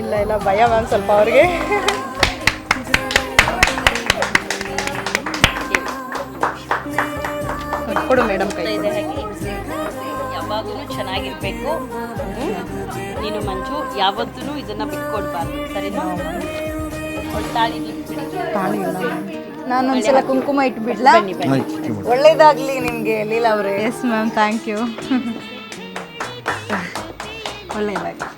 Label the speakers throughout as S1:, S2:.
S1: ಇಲ್ಲ
S2: ಇಲ್ಲ ಭಯ ಮ್ಯಾಮ್ ಸ್ವಲ್ಪ ಅವ್ರಿಗೆ. ಕೊಡು ಮೇಡಮ್ ಕೈ.
S1: ಇದೆ ಹಾಗೆ. ಯಾವಾಗಲೂ ಚೆನ್ನಾಗಿರ್ಬೇಕು. ನೀನು ಮಂಜು ಯಾವತ್ತೂ ಇದನ್ನ ಬಿಟ್ಕೊಡ್ಬಾರ್ದು. ಸರಿನಾ?
S2: ಇಲ್ಲ
S3: ನಾನು ಒಂದ್ಸಲ ಕುಂಕುಮ ಇಟ್ಬಿಡ್ಲಾ? ಒಳ್ಳೇದಾಗ್ಲಿ ನಿಮ್ಗೆ ಲೀಲಾ ಅವ್ರೆ.
S2: ಎಸ್ ಮ್ಯಾಮ್ ಥ್ಯಾಂಕ್ ಯು
S3: ಒಳ್ಳೇದಾಗ್ಲಿ.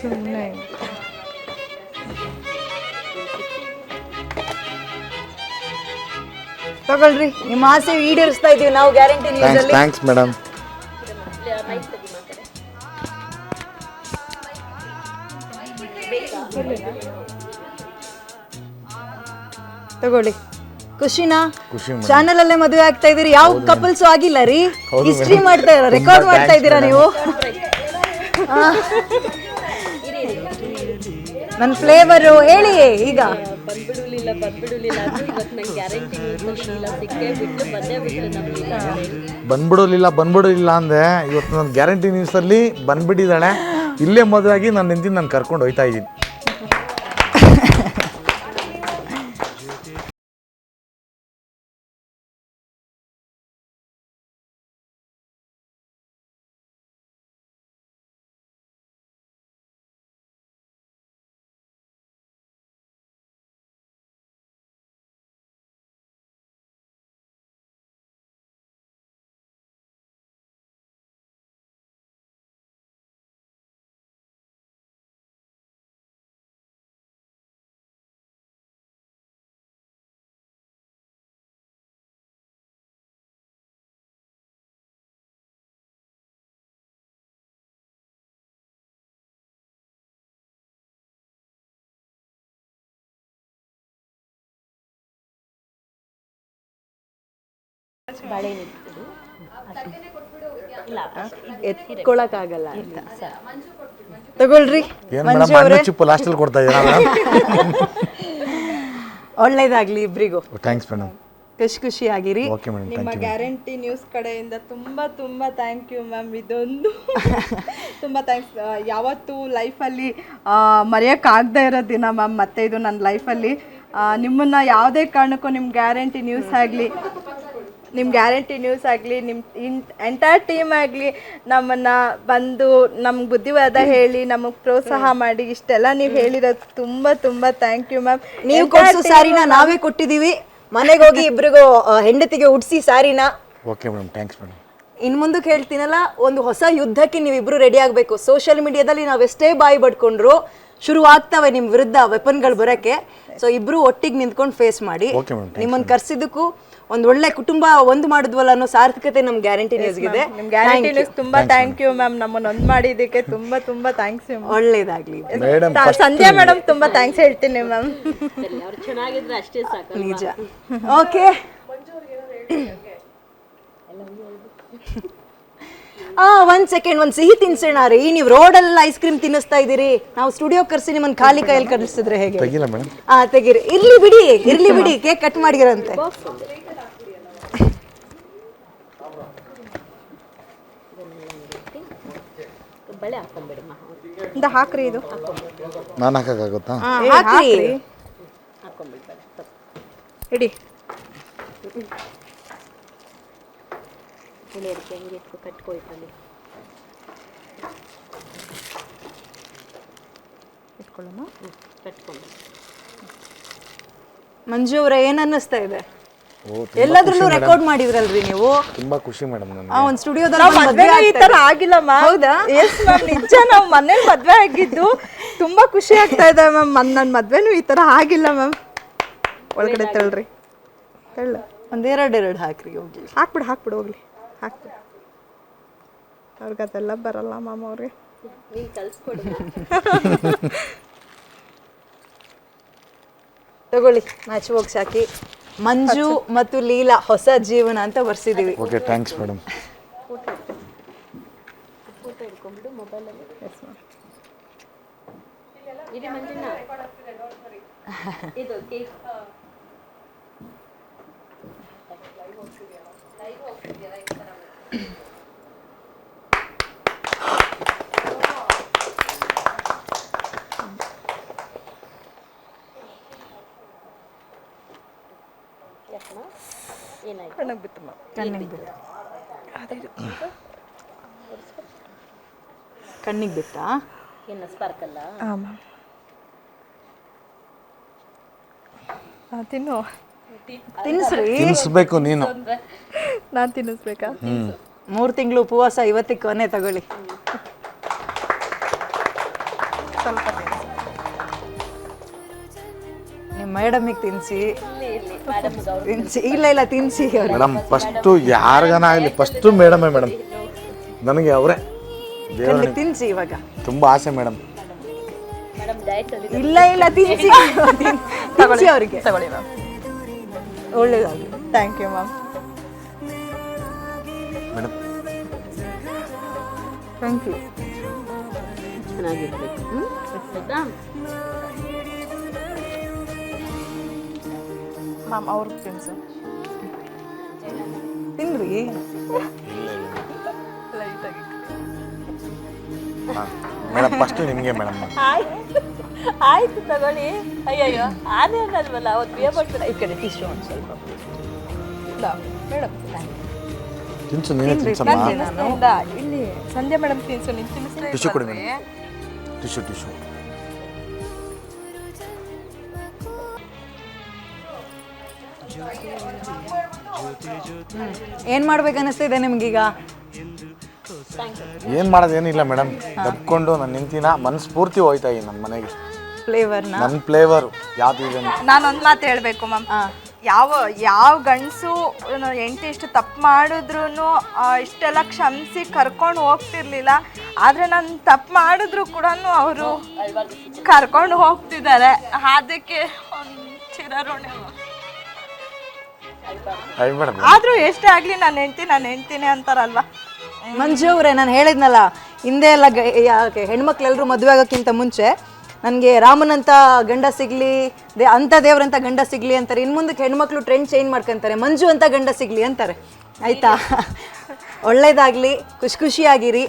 S2: ಸುಮ್ಮನೆ
S3: ತಗೊಳ್ರಿ ನಿಮ್ಮ ಆಸೆ ಈಡೇರಿಸ್ತಾ ಇದೀವಿ ನಾವು ಗ್ಯಾರಂಟಿ
S4: ಥ್ಯಾಂಕ್ಸ್ ಥ್ಯಾಂಕ್ಸ್ ಮೇಡಮ್
S3: ತಗೊಳ್ಳಿ. ಖುಷಿನಾ?
S4: ಖುಷಿ ಮೇಡಮ್
S3: ಚಾನೆಲ್ ಅಲ್ಲೇ ಮದುವೆ ಆಗ್ತಾ ಇದೀರಿ ಯಾವ ಕಪಲ್ಸ್ ಆಗಿಲ್ಲ ರೀ? ಹಿಸ್ಟ್ರಿ ಮಾಡ್ತಾ ಇರೋ ರೆಕಾರ್ಡ್ ಮಾಡ್ತಾ ಇದ್ದೀರಾ ನೀವು? ನನ್ನ ಫ್ಲೇವರು ಹೇಳಿ ಈಗ.
S1: ಬಂದ್ಬಿಡುಲಿಲ್ಲ ಬಂದ್ಬಿಡುಲಿಲ್ಲ. ಇವತ್ತು ನಂಗೆ ಗ್ಯಾರಂಟಿ ಇಲ್ಲ ಸಿಕ್ಕೇ ಬಿಟ್ಟು ಬಂದೇ ಬಿಟ್ಟು ನಮಗೆ
S4: ಬಂದ್ಬಿಡೋಲಿಲ್ಲ ಬಂದ್ಬಿಡೋಲಿಲ್ಲ ಅಂದೆ. ಇವತ್ತು ನನ್ನ ಗ್ಯಾರಂಟಿ ನ್ಯೂಸಲ್ಲಿ ಬಂದ್ಬಿಟ್ಟಿದ್ದಾಳೆ. ಇಲ್ಲೇ ಮದುವೆ ಆಗಿ ನಾನು ನಿಂತಿದ್ದು ನಾನು ಕರ್ಕೊಂಡು ಹೋಯ್ತಾ ಇದ್ದೀನಿ.
S3: ಅಂತ ತಗೊಳ್ರಿ.
S4: ಮೇಡಮ್ ಚಿಪ್ಪು ಲಾಸ್ಟಲ್ಲಿ ಕೊಡ್ತಾ ಇದ್ದೀರಾ
S3: ಒಳ್ಳೇದಾಗ್ಲಿ ಇಬ್ರಿಗೂ.
S4: ಥ್ಯಾಂಕ್ಸ್ ಮೇಡಮ್
S3: ಖುಷಿ ಖುಷಿ ಆಗಿರಿ
S2: ನಿಮ್ಮ ಗ್ಯಾರಂಟಿ ನ್ಯೂಸ್ ಕಡೆಯಿಂದ ತುಂಬ ತುಂಬ ಥ್ಯಾಂಕ್ ಯು ಮ್ಯಾಮ್ ಇದೊಂದು ತುಂಬ ಥ್ಯಾಂಕ್ಸ್ ಯಾವತ್ತೂ ಲೈಫಲ್ಲಿ ಮರೆಯೋಕ್ಕಾಗದೇ ಇರೋ ದಿನ ಮ್ಯಾಮ್ ಮತ್ತೆ ಇದು ನನ್ನ ಲೈಫಲ್ಲಿ ನಿಮ್ಮನ್ನು ಯಾವುದೇ ಕಾರಣಕ್ಕೂ ನಿಮ್ಮ ಗ್ಯಾರಂಟಿ ನ್ಯೂಸ್ ಆಗಲಿ ನಿಮ್ಮ ಗ್ಯಾರಂಟಿ ನ್ಯೂಸ್ ಆಗಲಿ ನಿಮ್ಮ ಇನ್ ಎಂಟೈರ್ ಟೀಮ್ ಆಗಲಿ ನಮ್ಮನ್ನ ಬಂದು ನಮ್ಗೆ ಬುದ್ಧಿವಾದ ಹೇಳಿ ನಮಗೆ ಪ್ರೋತ್ಸಾಹ ಮಾಡಿ ಇಷ್ಟೆಲ್ಲ ನೀವು ಹೇಳಿರೋದು ತುಂಬಾ ತುಂಬಾ ಥ್ಯಾಂಕ್ ಯು ಮ್ಯಾಮ್
S3: ನೀವು ಕೊಡ್ಸೋ ಸ್ಯಾರಿನ ನಾವೇ ಕೊಟ್ಟಿದೀವಿ. ಮನೆಗೆ ಹೋಗಿ ಇಬ್ರಿಗೂ ಹೆಂಡತಿಗೆ ಉಡ್ಸಿ ಸ್ಯಾರಿನ
S4: ಓಕೆ ಮೇಡಮ್ ಥ್ಯಾಂಕ್ಸ್ ಮೇಡಮ್
S3: ಇನ್ ಮುಂದಕ್ಕೆ ಹೇಳ್ತೀನಲ್ಲ ಒಂದು ಹೊಸ ಯುದ್ಧಕ್ಕೆ ನೀವಿಬ್ರು ರೆಡಿ ಆಗಬೇಕು. ಸೋಷಿಯಲ್ ಮೀಡಿಯಾದಲ್ಲಿ ನಾವೆಷ್ಟೇ ಬಾಯಿ ಬಡ್ಕೊಂಡ್ರು ಶುರು ಆಗ್ತಾವೆ ನಿಮ್ಮ ವಿರುದ್ಧ ವೆಪನ್ಗಳು ಬರೋಕ್ಕೆ. ಸೊ ಇಬ್ರು ಒಟ್ಟಿಗೆ ನಿಂತ್ಕೊಂಡು ಫೇಸ್ ಮಾಡಿ. ನಿಮ್ಮನ್ನು ಕರ್ಸಿದ್ದಕ್ಕೂ ಒಂದು ಒಳ್ಳೆ ಕುಟುಂಬ ಒಂದು ಮಾಡಿದ್ವಲ್ಲ ಅನ್ನೋ ಸಾರ್ಥಕತೆ ನಮ್ಮ ಗ್ಯಾರಂಟಿ ನ್ಯೂಸ್ಗಿದೆ
S2: ಇದೆ ಗ್ಯಾರಂಟಿ ನ್ಯೂಸ್ ತುಂಬಾ ಥ್ಯಾಂಕ್ ಯು ಮ್ಯಾಮ್ ನಮ್ಮನ್ನ ಒಂದ್ ಮಾಡಿದ್ದಕ್ಕೆ ತುಂಬಾ ತುಂಬಾ ಥ್ಯಾಂಕ್ಸ್
S3: ಒಳ್ಳೇದಾಗ್ಲಿ.
S4: ಮೇಡಮ್
S2: ಸಂಧ್ಯಾ ಮೇಡಮ್ ತುಂಬಾ ಥ್ಯಾಂಕ್ಸ್ ಹೇಳ್ತೀನಿ ಮ್ಯಾಮ್
S1: ಚೆನ್ನಾಗಿದ್ರೆ ಅಷ್ಟೇ ಸಾಕು
S3: ನಿಜ. ಓಕೆ ಆ ಒಂದ್ ಸೆಕೆಂಡ್ ಒಂದ್ ಸಿಹಿ ತಿನ್ಸೋಣ ರೀ. ರೋಡ್ ಅಲ್ಲಿ ಐಸ್ ಕ್ರೀಮ್ ತಿನ್ನಿಸ್ತಾ ಇದೀರಿ ನಾವು ಸ್ಟುಡಿಯೋ ಕರ್ಸಿ ನಿಮ್ಮನ್ನ ಖಾಲಿ ಕೈಯಲ್ಲಿ ಕಳಿಸಿದ್ರೆ ಹೇಗೆ?
S4: ತೆಗಿಲ್ಲ ಮೇಡಮ್.
S3: ಆ ತೆಗೀರಿ. ಇರ್ಲಿ ಬಿಡಿ ಇರ್ಲಿ ಬಿಡಿ. ಕೇಕ್ ಕಟ್ ಮಾಡಿರಂತೆ.
S1: ಬಳೆ
S2: ಇಂದ ಹಾಕ್ರಿ ಇದು.
S4: ನಾನು ಹಾಕೋಕ್ಕಾಗುತ್ತಾ?
S3: ಹಾಕ್ರಿ.
S2: ಇಡಿ.
S1: ಎಲೆ ಅಡಿಕೆ ಇತ್ತು ಇಟ್ಕೊ ಕಟ್ಕೊಯ್ತಲ್ಲಿ
S2: ಇಟ್ಕೊಳ್ಳೋಣ?
S1: ಕಟ್ಕೊಂಡು
S3: ಮಂಜು ಅವರ ಏನ್ ಅನ್ನಿಸ್ತಾ ಇದೆ? ಎಲ್ಲದ್ರಲ್ಲೂ ರೆಕಾರ್ಡ್ ಮಾಡಿದ್ರಲ್ರಿ ನೀವು?
S4: ತುಂಬಾ ಖುಷಿ ಮೇಡಮ್ ನನಗೆ.
S3: ಆ ಒಂದ್ ಸ್ಟುಡಿಯೋದಲ್ಲಿ
S2: ಮದ್ವೆ ಈ ತರ ಆಗಿಲ್ಲ ಮ್ಯಾಮ್.
S3: ಹೌದಾ?
S2: ಎಸ್ ಮ್ಯಾಮ್ ನಿಜ ನಾವು ಮನೇಲಿ ಮದ್ವೆ ಆಗಿದ್ದು ತುಂಬಾ ಖುಷಿ ಆಗ್ತಾ ಇದೆ ಮ್ಯಾಮ್. ನನ್ನ ಮದ್ವೆನೂ ಈ ತರ ಆಗಿಲ್ಲ ಮ್ಯಾಮ್. ಒಳಗಡೆ ತಳ್ರಿ. ತಳ್ಳ.
S3: ಒಂದೆರಡು ಎರಡು ಹಾಕ್ರಿ ಹೋಗ್ಲಿ.
S2: ಹಾಕ್ಬಿಡು ಹಾಕ್ಬಿಡು ಹೋಗ್ಲಿ. ಹಾಕ್ಬಿಡು ಅವ್ರಿಗೆ ಅದೆಲ್ಲ ಬರಲ್ಲ ಮಾಮ ಅವ್ರಿಗೆ.
S1: ನೀನ್ ಕಳ್ಸ್ಕೊಡು
S3: ತಗೊಳ್ಳಿ ಮ್ಯಾಚ್ ಬಾಕ್ಸ್ ಹಾಕಿ. ಮಂಜು ಮತ್ತು ಲೀಲಾ ಹೊಸ ಜೀವನ ಅಂತ ಬರ್ಸಿದೀವಿ.
S4: ಓಕೆ ಥ್ಯಾಂಕ್ಸ್ ಮೇಡಮ್
S1: ಫೋಟೋ ಹಿಡ್ಕೊಂಡ್ಬಿಡು ಮೊಬೈಲಲ್ಲಿ ಇದೆ ಮಂಜುನ ಇದು ಕೇಕ್.
S2: ಕಣ್ಣಗೆ ಬಿತ್ತು ಮ್ಯಾಮ್
S3: ಕಣ್ಣಿಗೆ ಬಿತ್ತು? ಕಣ್ಣಿಗೆ ಬಿತ್ತಾ
S1: ಏನು ಸ್ಪಾರ್ಕಲ್ಲ
S2: ಹಾಂ ಮ್ಯಾಮ್ ತಿನ್ನು.
S3: ತಿನ್ಸ್ರಿ.
S4: ತಿನ್ನಿಸ್ಬೇಕು ನೀನು.
S2: ನಾನು ತಿನ್ನಿಸ್ಬೇಕಾ?
S3: ಮೂರು ತಿಂಗಳು ಉಪವಾಸ ಇವತ್ತಿಗೆ ಕೊನೆ ತಗೊಳ್ಳಿ.
S2: ಸ್ವಲ್ಪ
S3: ನಿಮ್ಮ ಮೇಡಮಿಗೆ ತಿನ್ಸಿ. ತಿನ್ಸಿ ಇಲ್ಲ ಇಲ್ಲ ತಿನ್ಸಿ
S4: ಮೇಡಮ್ ಫಸ್ಟು ಯಾರಿಗಾನ ಆಗಲಿ ಫಸ್ಟು ಮೇಡಮೇ ಮೇಡಮ್. ನನಗೆ ಅವರೇ. ದೇವರ
S3: ತಿನ್ಸಿ ಇವಾಗ.
S4: ತುಂಬ ಆಸೆ ಮೇಡಮ್.
S3: ಇಲ್ಲ ಇಲ್ಲ ತಿನ್ಸಿ. ತಿನ್- ತಿನ್ಸಿ ಅವರಿಗೆ.
S2: ತಗೊಳ್ಳಿ ಮ್ಯಾಮ್.
S3: ಒಳ್ಳೇದಾಗಲಿ.
S2: Thank you ma'am
S4: madam.
S3: Thank you
S1: ಚೆನ್ನಾಗಿರ್ಬೇಕು ಹ್ಮ್?
S2: ಮ್ಯಾಮ್ ಅವ್ರಿಗೆ ತಿನ್ಸು
S3: ತಿನ್ರಿ.
S2: ಲೈಟಾಗಿ
S4: ಹಾಂ ಮೇಡಮ್ ಫಸ್ಟ್ ನಿಮಗೆ ಮೇಡಮ್.
S1: ಆಯ್ತು. ಆಯ್ತು ತಗೊಳ್ಳಿ. ಅಯ್ಯಯ್ಯೋ ಆನೆ ಅನ್ನಲ್ವಲ್ಲ ಅವತ್ತು ಬಿಯ ಬರ್ತಾರೆ ಈ ಕಡೆ ಟಿಶ್ಯೂ ಒಂದು ಸ್ವಲ್ಪ.
S2: ಮೇಡಮ್
S4: ತಿನ್ಸು ನೀನೇ ತಿನ್ಸಮ್ಮ
S2: ಇಲ್ಲಿ ಸಂಧ್ಯಾ ಮೇಡಮ್ ತಿನ್ಸು ನೀನು ತಿನ್ನಿಸ್ತಾ
S4: ಟಿಶ್ಯೂ ಕೊಡಿ ಮೇಡಮ್. ಟಿಶ್ಯೂ ಟಿಶ್ಯೂ
S3: ಏನ್ ಮಾಡ್ಬೇಕು ಅನಿಸ್ತಿದೆ ನಿಮ್ಗೀಗ?
S4: ಏನು ಮಾಡೋದೇನಿಲ್ಲ ಮೇಡಮ್ ದಬ್ಕೊಂಡು ನನ್ನ ನಿಂತಿನ ಮನಸ್ಫೂರ್ತಿ ಹೋಯ್ತಾ ಈ ನನ್ನ ಮನೆಗೆ.
S3: ಫ್ಲೇವರ್ನ
S4: ನನ್ನ ಫ್ಲೇವರ್ ಯಾವ್ದು ಇದೆ
S2: ನಾನು ಒಂದು ಮಾತು ಹೇಳಬೇಕು ಮ್ಯಾಮ್. ಯಾವ ಯಾವ ಗಂಡಸು ಎಂಟು ಇಷ್ಟು ತಪ್ಪು ಮಾಡಿದ್ರು ಇಷ್ಟೆಲ್ಲ ಕ್ಷಮಿಸಿ ಕರ್ಕೊಂಡು ಹೋಗ್ತಿರ್ಲಿಲ್ಲ. ಆದರೆ ನಾನು ತಪ್ಪು ಮಾಡಿದ್ರು ಕೂಡ ಅವರು ಕರ್ಕೊಂಡು ಹೋಗ್ತಿದ್ದಾರೆ. ಅದಕ್ಕೆ ಒಂದು ಚಿರಋಣಿ ಆದರೂ ಎಷ್ಟೇ ಆಗ್ಲಿ ನಾನು ಹೆಂಡ್ತಿ ನಾನು ಹೆಂಡ್ತಿನೇ ಅಂತಾರಲ್ವಾ?
S3: ಮಂಜು ಅವರೇ ನಾನು ಹೇಳಿದ್ನಲ್ಲ ಹಿಂದೆ ಎಲ್ಲ ಗ- ಯಾಕೆ ಹೆಣ್ಮಕ್ಳೆಲ್ಲರೂ ಮದುವೆ ಆಗೋಕ್ಕಿಂತ ಮುಂಚೆ ನನಗೆ ರಾಮನಂತ ಗಂಡ ಸಿಗ್ಲಿ ದೇ ಅಂಥ ದೇವ್ರಂತ ಗಂಡ ಸಿಗ್ಲಿ ಅಂತಾರೆ. ಇನ್ನು ಮುಂದಕ್ಕೆ ಹೆಣ್ಮಕ್ಳು ಟ್ರೆಂಡ್ ಚೇಂಜ್ ಮಾಡ್ಕೊಂತಾರೆ. ಮಂಜು ಅಂತ ಗಂಡ ಸಿಗ್ಲಿ ಅಂತಾರೆ. ಆಯ್ತಾ? ಒಳ್ಳೇದಾಗ್ಲಿ ಖುಷಿ ಖುಷಿಯಾಗಿರಿ.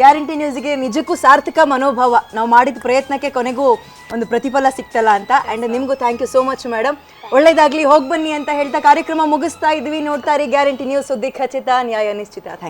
S3: ಗ್ಯಾರಂಟಿ ನ್ಯೂಸ್ಗೆ ನಿಜಕ್ಕೂ ಸಾರ್ಥಕ ಮನೋಭಾವ. ನಾವು ಮಾಡಿದ ಪ್ರಯತ್ನಕ್ಕೆ ಕೊನೆಗೂ ಒಂದು ಪ್ರತಿಫಲ ಸಿಕ್ತಲ್ಲ ಅಂತ. ಆ್ಯಂಡ್ ನಿಮಗೂ thank you so much madam ಒಳ್ಳೇದಾಗ್ಲಿ ಹೋಗಿ ಬನ್ನಿ ಅಂತ ಹೇಳ್ತಾ ಕಾರ್ಯಕ್ರಮ ಮುಗಿಸ್ತಾ ಇದ್ವಿ. ನೋಡ್ತಾರೆ ಇರಿ ಗ್ಯಾರಂಟಿ ನ್ಯೂಸ್ ಸುದ್ದಿ ಖಚಿತ ನ್ಯಾಯ ನಿಶ್ಚಿತ. Thank you